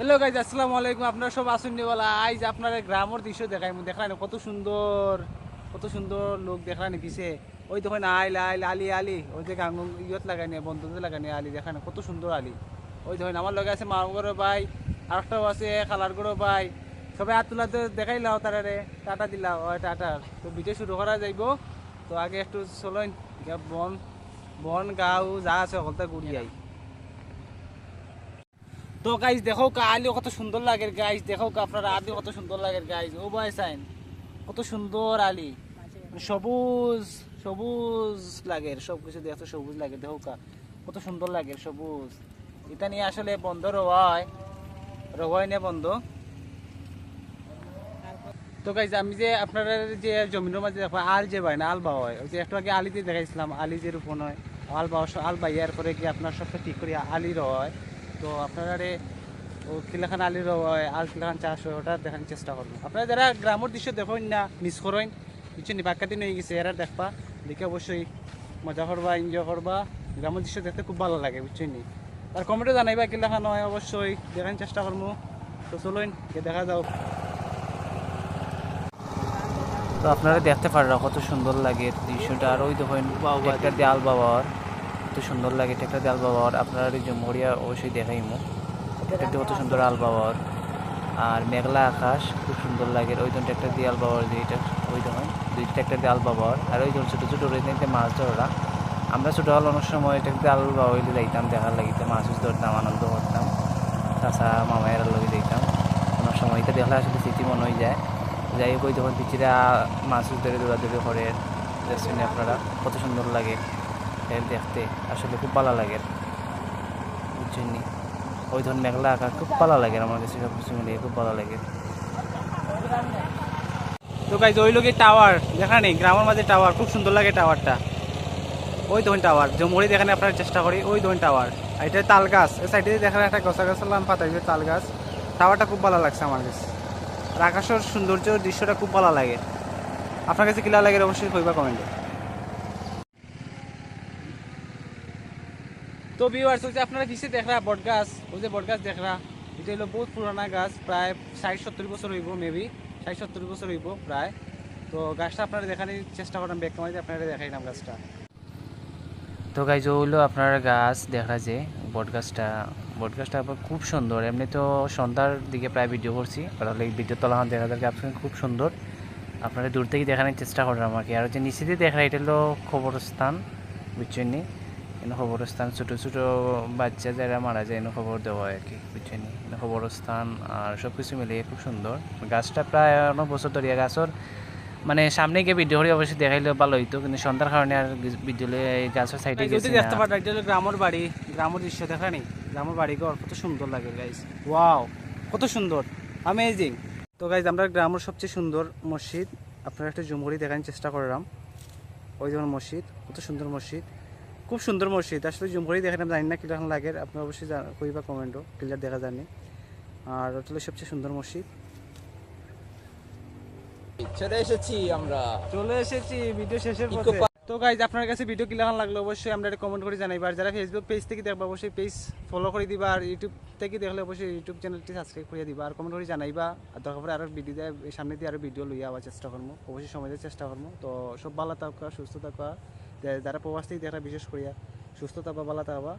Hello guys আসসালামু আলাইকুম। আপনারা সব আসুন বলা? আইজ আপনার গ্রামের দৃশ্য দেখাই, মু দেখলাম কত সুন্দর কত সুন্দর লোক দেখলাম পিছে ওই দেখুন আইল আইল, আলি আলি। ওই যে গাঙ্গ ইয়ত লাগানি বন্ধুদের লাগানি আলি দেখেন কত সুন্দর আলি। ওই দেখুন আমার লগে আছে মামগরো ভাই, আরেকটাও আছে খালার গরো ভাই। সবাই হাত তোলাতে দেখাইলাও তারারে, টাটা দিলাও। ওই টাটা। তো ভিডিও শুরু করা যাইব। তো আগে একটু চলেন বন বন গাও যা আছে সকলটা ঘুরি আই। তো গাইজ দেখো কা আলি কত সুন্দর লাগে গাইজ দেখো আপনার আলি কত সুন্দর লাগে গাইজ ও ভাই সাইন, কত সুন্দর আলি। মানে সবুজ সবুজ লাগে সব কিছু সবুজ লাগে, দেখো কত সুন্দর লাগে সবুজ। এটা নিয়ে আসলে বন্ধ রওয়ায় রওয়ায় নিয়ে বন্ধ। তো গাইজ আমি যে আপনার যে জমির মাঝে দেখো, আল যে ভাই না, আল হয় ওই যে একটু আগে আলিতে দেখাইছিলাম, আলি যে রোপণ হয়, আল বাওয়া আল বাইয়ার পরে কি আপনার সবটা ঠিক করে, আলি রওয়া হয় তো আপনারা রে ও কিলাখান আলির আল কিলাখান চাষ হয় ওটা দেখার চেষ্টা করব। আপনারা যারা গ্রামের দৃশ্য দেখেন না মিস করেন কিছু নিবাকাতি নিয়ে গেছে এরা দেখবা দেখে অবশ্যই মজা করবা এনজয় করবা। গ্রামের দৃশ্য দেখতে খুব ভালো লাগে বুঝছেন আর কমেন্টে জানাইবা কিলাখান হয় অবশ্যই দেখার চেষ্টা করব। তো চলুন গিয়ে দেখা যাও। তো আপনারা দেখতে পারেন কত সুন্দর লাগে দৃশ্যটা আর ওই দেখেন ট্রেক্টর দিয়ে আল বাবার কত সুন্দর লাগে ট্রেক্টর দিয়ে আল বাবার। আপনারা জমহরিয়া অবশ্যই দেখাইমু। ট্রেক্টর কত সুন্দর আল বাবার। আর মেঘলা আকাশ, খুব সুন্দর লাগে। ওই জন ট্রেক্টর দিয়ে আল বাবার যে এটা ওই দেখেন দুই ট্রেক্টর দিয়ে বাবার। আর ওই জন ছোটো ছোটো রয়েছে মাছ ধরা আমরা ছোটো হল অনেক সময় ট্রেক্টর দিয়ে আল বাবা হইলে যাইতাম, দেখার লাগিতে মাছ ধরতাম, আনন্দ করতাম। তাছাড়া মামায়ের লগে যাইতাম। অনেক সময় এটা দেখলে আসলে স্মৃতি মনে হয়ে যায়। যাই হোক, ওই যখন পিচিরা মাছ ধরে দৌড়াদৌড়ি করে। দেখছেন আপনারা, কত সুন্দর লাগে। দেখতে আসলে খুব ভালো লাগে। বুঝছেন? ওই ধরুন মেঘলা আকাশ খুব ভালো লাগে আমার কাছে সব কিছু মিলিয়ে খুব ভালো লাগে। তো গাইজ ওই লোকের টাওয়ার দেখা নেই? গ্রামের মাঝে টাওয়ার খুব সুন্দর লাগে টাওয়ারটা ওই ধরুন টাওয়ার জমুরি দেখানে আপনার চেষ্টা করি, ওই ধরুন টাওয়ার আর এটা তাল গাছ, এই সাইডে দেখানে একটা গছা গাছ পাতা হয়েছে তাল গাছ। টাওয়ারটা খুব ভালো লাগছে আমার কাছে। আর আকাশের সৌন্দর্য, দৃশ্যটা খুব ভালো লাগে। আপনার কাছে কিলা লাগে, অবশ্যই কইবা কমেন্টে তো ভিউয়ার্স যে আপনারা কিসে দেখরা? বট গাছ। ওই যে বট গাছ দেখরা। এটা হলো বহুত পুরানা গাছ, প্রায় ষাট সত্তর বছর হইব মেবি ষাট সত্তর বছর হইব, প্রায়। তো গাছটা আপনারা দেখানোর চেষ্টা করেন ব্যাক কামাইতে আপনারা দেখাইলাম গাছটা। তো গাইজ হইল আপনার গাছ দেখা যে, বট গাছটা। বট গাছটা আবার খুব সুন্দর। এমনি তো সন্ধ্যার দিকে প্রায় ভিডিও করছি তাহলে এই ভিডিও তোলা দেখা যায় গাছ খুব সুন্দর। আপনারা দূর থেকে দেখানোর চেষ্টা করেন আমাকে। আর হচ্ছে নিচে দিয়ে দেখা এটা হলো খবরস্থান, বুঝছেন এনে খবরস্থান ছোটো ছোটো বাচ্চা যারা মারা যায় এনে খবর দেওয়া হয় আর কি বুঝছেন নি? এনে খবরস্থান আর সব কিছু মিলিয়ে খুব সুন্দর। গাছটা প্রায় অনেক বছর ধরিয়া গাছর মানে সামনে গিয়ে ভিডিও করে অবশ্যই দেখাইলে ভালো হইতো কিন্তু সন্ধ্যার কারণে আর এই গাছের সাইডে গেছি দেখতে পারো এটা হলো গ্রামের বাড়ি গ্রামের দৃশ্য দেখা নেই। গ্রামের বাড়ি ঘর কত সুন্দর লাগে গাইজ ওয়াও কত সুন্দর। অ্যামেজিং তো গাইজ আমরা গ্রামের সবচেয়ে সুন্দর মসজিদ আপনারা একটা জুমুরি দেখানোর চেষ্টা করলাম। ওই যেমন মসজিদ কত সুন্দর মসজিদ। খুব সুন্দর মসজিদ। আসলে জুমুরি দেখালাম জানি না কীরকম লাগে। আপনারা অবশ্যই কইবা কমেন্টও ক্লিয়ার দেখা জানি। আর ওটা হলো সবচেয়ে সুন্দর মসজিদ। চলে এসেছি আমরা। চলে এসেছি ভিডিও শেষের পথে। তো গাইজ আপনার কাছে ভিডিও কি লাগান লাগল অবশ্যই আমরা কমেন্ট করে জানাইবা। আর যারা ফেসবুক পেজ থেকে দেখবা অবশ্যই পেজ ফলো করে দিবা। আর ইউটিউব থেকে দেখলে অবশ্যই ইউটিউব চ্যানেলটি সাবস্ক্রাইব করে দিবা। আর কমেন্ট করে জানাইবা। আর দরকার পড়ে আরও ভিডিও দেয় সামনে দিয়ে আরও ভিডিও লইয়া আবার চেষ্টা করব অবশ্যই সময় দেওয়ার চেষ্টা করব তো সব ভালো থাকা সুস্থ থাকা যারা প্রবাসী থেকে বিশেষ করিয়া সুস্থ বা ভালো থাকা